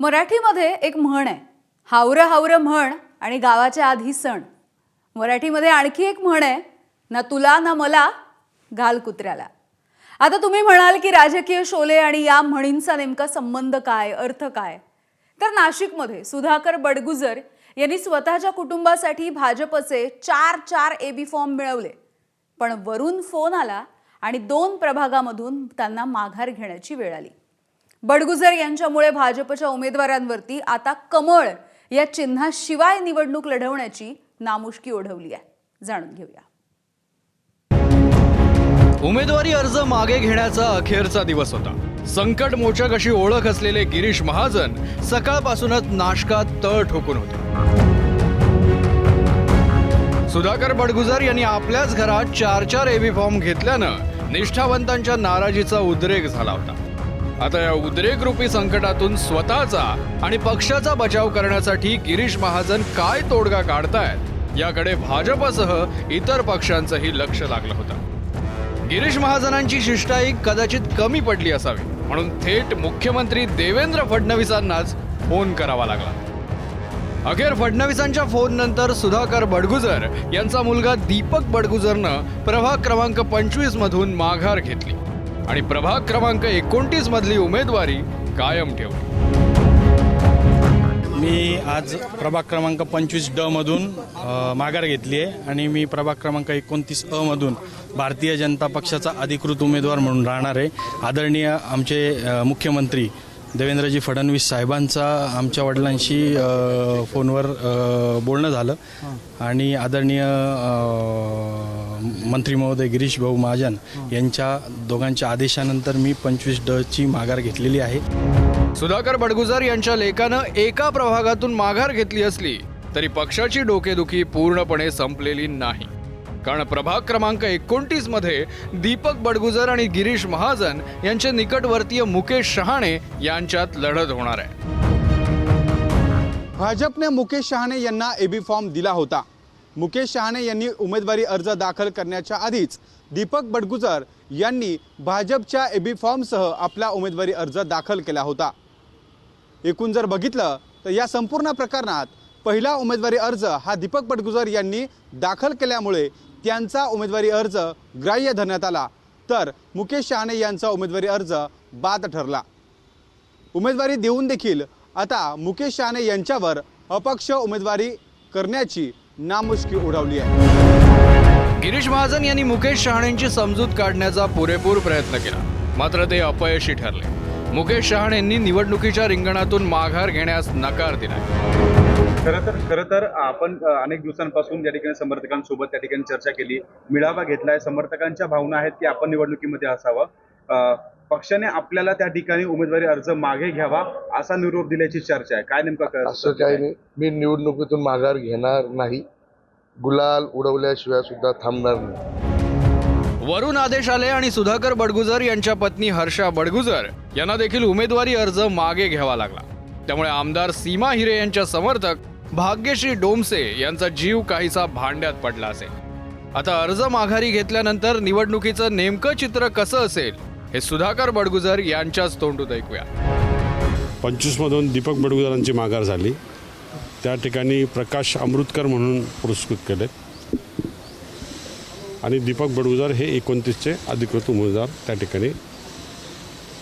मराठीमध्ये एक म्हण आहे. हावरं हावरं म्हण आणि गावाच्या आधी सण. मराठीमध्ये आणखी एक म्हण आहे ना तुला ना मला घाल कुत्र्याला. आता तुम्ही म्हणाल की राजकीय शोले आणि या म्हणींचा नेमका संबंध काय अर्थ काय? तर नाशिकमध्ये सुधाकर बडगुजर यांनी स्वतःच्या कुटुंबासाठी भाजपचे चार चार ए बी फॉर्म मिळवले. पण वरून फोन आला आणि दोन प्रभागामधून त्यांना माघार घेण्याची वेळ आली. बडगुजर यांच्यामुळे भाजपच्या उमेदवारांवरती आता कमळ या चिन्हाशिवाय निवडणूक लढवण्याची नामुष्की ओढवली आहे. जाणून घेऊया. उमेदवारी अर्ज मागे घेण्याचा अखेरचा दिवस होता. संकट मोचक अशी ओळख असलेले गिरीश महाजन सकाळपासूनच नाशकात तळ ठोकून होते. सुधाकर बडगुजर यांनी आपल्याच घरात चार चार एबी फॉर्म घेतल्यानं निष्ठावंतांच्या नाराजीचा उद्रेक झाला होता. आता या उद्रेक रूपी संकटातून स्वतःचा आणि पक्षाचा बचाव करण्यासाठी गिरीश महाजन काय तोडगा काढतायत याकडे भाजपसह इतर पक्षांचंही लक्ष लागलं होतं. गिरीश महाजनांची शिष्टाई कदाचित कमी पडली असावी म्हणून थेट मुख्यमंत्री देवेंद्र फडणवीसांनाच फोन करावा लागला. अखेर फडणवीसांच्या फोन नंतर सुधाकर बडगुजर यांचा मुलगा दीपक बडगुजरनं प्रभाग क्रमांक पंचवीस मधून माघार घेतली. आणि प्रभाग क्रमांक एकोणतीस मधली उमेदवारी कायम ठेवली मी आज प्रभाग क्रमांक पंचवीस ड मधून माघार घेतली आहे आणि मी प्रभाग क्रमांक एकोणतीस अ मधून भारतीय जनता पक्षाचा अधिकृत उमेदवार म्हणून राहणार आहे. आदरणीय आमचे मुख्यमंत्री देवेंद्रजी फडणवीस साहेबांचा आमच्या वडिलांशी फोनवर बोलणं झालं. आणि आदरणीय मंत्री महोदय गिरीश भाऊ महाजन यांच्या दोघांच्या आदेशानंतर मी पंचवीस ड ची माघार घेतलेली आहे. सुधाकर बडगुजर यांच्या लेखानं एका प्रभागातून माघार घेतली असली तरी पक्षाची डोकेदुखी पूर्णपणे संपलेली नाही. कारण प्रभाग क्रमांक एकोणतीसमध्ये दीपक बडगुजर आणि गिरीश महाजन यांचे निकटवर्तीय मुकेश शहाणे यांच्यात लढत होणार आहे. भाजपने मुकेश शहाणे यांना एबी फॉर्म दिला होता. मुकेश शहाणे यांनी उमेदवारी अर्ज दाखल करण्याच्या आधीच दीपक बडगुजर यांनी भाजपच्या एबी फॉर्मसह आपला उमेदवारी अर्ज दाखल केला होता. एकूण जर बघितलं तर या संपूर्ण प्रकरणात पहिला उमेदवारी अर्ज हा दीपक बडगुजर यांनी दाखल केल्यामुळे त्यांचा उमेदवारी अर्ज ग्राह्य धरण्यात आला. तर मुकेश शहाणे यांचा उमेदवारी अर्ज बाद ठरला. उमेदवारी देऊन देखील आता मुकेश शहाणे यांच्यावर अपक्ष उमेदवारी करण्याची नामुष्की उडवली आहे. गिरीश महाजन यांनी मुकेश शहाणेंची समजूत काढण्याचा पुरेपूर प्रयत्न केला. मात्र ते अपयशी ठरले. मुकेश शहाणेंनी निवडणुकीच्या रिंगणातून माघार घेण्यास नकार दिला. खरं तर खरं तर आपण अनेक दिवसांपासून या ठिकाणी समर्थकांसोबत त्या ठिकाणी चर्चा केली मेळावा घेतलाय समर्थकांच्या भावना आहेत की आपण निवडणुकीमध्ये असावं. पक्षाने आपल्याला त्या ठिकाणी उमेदवारी अर्ज मागे घ्यावा असा निरोप दिल्याची चर्चा आहे. काय नेमकं क- असं काही नाही. मी निवडणुकीतून माघार घेणार नाही. गुलाल उडवल्याशिवाय सुद्धा थांबणार नाही. वरून आदेश आले आणि सुधाकर बडगुजर यांच्या पत्नी हर्षा बडगुजर यांना देखील उमेदवारी अर्ज मागे घ्यावा लागला. त्यामुळे आमदार सीमा हिरे यांच्या समर्थक भाग्यश्री डोमसे यांचा जीव काहीसा भांड्यात पडला असेल. आता अर्ज माघारी घेतल्यानंतर निवडणुकीचं नेमकं चित्र कसं असेल? हे सुधाकर बडगुजर यांच्याच तोंडून ऐकूया. पंचवीसमधून दीपक बडगुजरांची माघार झाली. त्या ठिकाणी प्रकाश अमृतकर म्हणून पुरस्कृत केले आणि दीपक बडगुजार हे एकोणतीसचे अधिकृत उमेदवार त्या ठिकाणी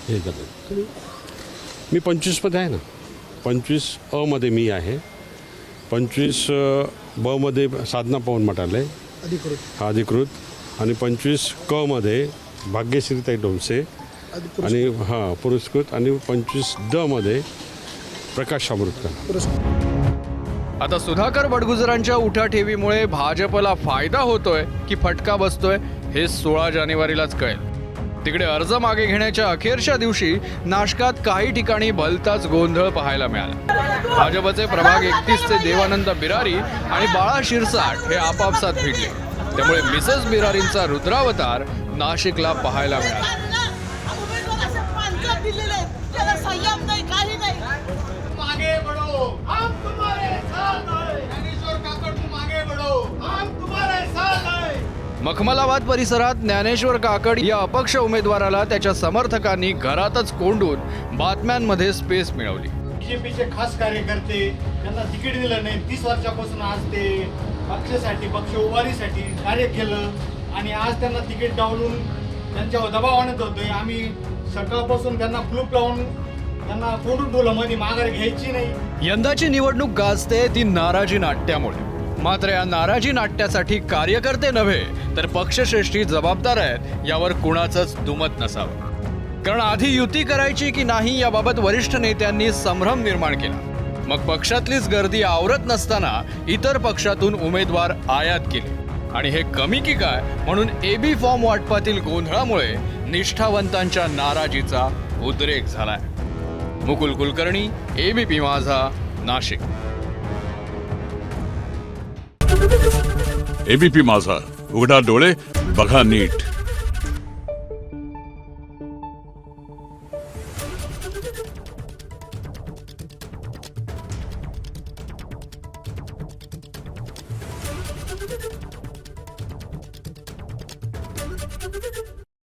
हे झाले. मी पंचवीसमध्ये आहे ना. पंचवीस अमध्ये मी आहे. पंचवीस बमध्ये साधना पवन मटाले. अधिकृत. हा अधिकृत. आणि पंचवीस क मध्ये भाग्यश्रीताई डोमसे आणि हां पुरस्कृत आणि पंचवीस ड मध्ये प्रकाश आमृतकर आता सुधाकर बडगुजरांच्या उठाठेवीमुळे भाजपला फायदा होतोय की फटका बसतोय हे सोळा जानेवारीलाच कळेल. तिकडे अर्ज मागे घेण्याच्या अखेरच्या दिवशी नाशकात काही ठिकाणी भलताच गोंधळ पाहायला मिळाला. भाजपचे प्रभाग एकतीसचे देवानंद बिरारी आणि बाळा शिरसाट हे आपापसात भिडले. त्यामुळे मिसेस बिरारींचा रुद्रावतार नाशिकला पाहायला मिळाला. मखमलाबाद परिसरात ज्ञानेश्वर काकड या अपक्ष उमेदवाराला त्याच्या समर्थकांनी घरातच कोंडून बातम्यांमध्ये स्पेस मिळवली. बीजेपीचे खास कार्यकर्ते त्यांना तिकीट दिलं नाही. तीस वर्षापासून आज ते पक्षासाठी पक्ष उभारीसाठी कार्य केलं. आणि आज त्यांना तिकीट डावलून त्यांच्यावर दबाव आणत होतो. आम्ही सकाळपासून त्यांना क्लूप लावून त्यांना फोडून ठेवलं. मध्ये माघार घ्यायची नाही. यंदाची निवडणूक गाजते ती नाराजी नाट्यामुळे. मात्र या नाराजी नाट्यासाठी कार्यकर्ते नव्हे तर पक्षश्रेष्ठी जबाबदार आहेत यावर कुणाचंच दुमत नसावं. कारण आधी युती करायची की नाही याबाबत वरिष्ठ नेत्यांनी संभ्रम निर्माण केला. मग पक्षातलीच गर्दी आवरत नसताना इतर पक्षातून उमेदवार आयात केले. आणि हे कमी की काय म्हणून एबी फॉर्म वाटपातील गोंधळामुळे निष्ठावंतांच्या नाराजीचा उद्रेक झालाय. मुकुल कुलकर्णी एबीपी माझा नाशिक. एबीपी माझा उघडा डोळे बघा नीट.